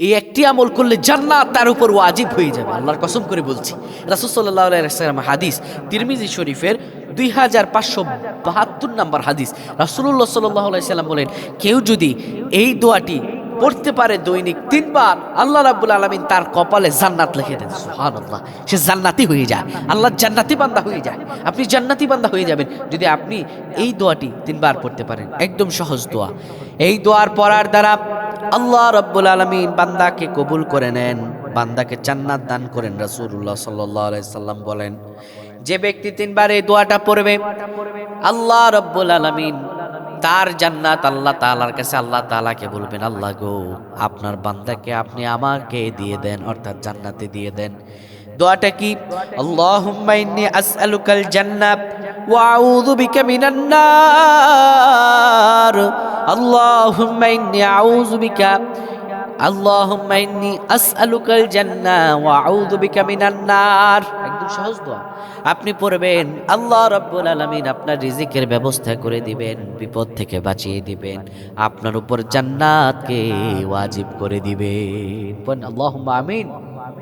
এই একটি আমল করলে জান্নাত তার উপর ওয়াজিব হয়ে যাবে। আল্লাহর কসম করে বলছি। রাসুসাল্লাহ আলাইসালাম হাদিস, তিরমিজি শরীফের দুই হাজার পাঁচশো বাহাত্তর নম্বর হাদিস। রাসুল্লাহ সাল্লাহ আলাইসাল্লাম বলেন, কেউ যদি এই দোয়াটি পড়তে পারে দৈনিক তিনবার, আল্লাহ রাব্বুল আলমিন তার কপালে জান্নাত লিখে দেন। সুহান আল্লাহ সে জান্নাতি হয়ে যায়। আল্লাহ জান্নাতি বান্দা হয়ে যায়। আপনি জান্নাতি বান্দা হয়ে যাবেন যদি আপনি এই দোয়াটি তিনবার পড়তে পারেন। একদম সহজ দোয়া। এই দোয়ার পড়ার দ্বারা আল্লাহ রব্বুল আলমিন বান্দাকে কবুল করে নেন। বান্দাকে জান্নাত দান করেন আলাইহি সাল্লাম বলেন, যে ব্যক্তি তিনবার এই দোয়াটা পড়বে, আল্লাহ রব্বুল আলমিন তার জান্নাত আল্লাহ তাআলার কাছে আল্লাহ তালাকে বলবেন, আল্লাহ গো, আপনার বান্দাকে আপনি আমাকে দিয়ে দেন, অর্থাৎ জান্নাতে দিয়ে দেন। দোয়াটা কি? আল্লাহুম্মা ইন্নী আসআলুকাল জান্নাত ওয়া আউযু বিকা মিনান নার। ইন্নী আউযু বিকা, আল্লাহুম্মা ইন্নী আসআলুকাল জান্নাহ ওয়া আউযু বিকা মিনান নার। একদম সহজ দোয়া। আপনি পড়বেন, আল্লাহ রাব্বুল আলামিন আপনার রিজিকের ব্যবস্থা করে দিবেন, বিপদ থেকে বাঁচিয়ে দিবেন, আপনার উপর জান্নাতকে ওয়াজিব করে দিবেন। আল্লাহুম্মা আমিন।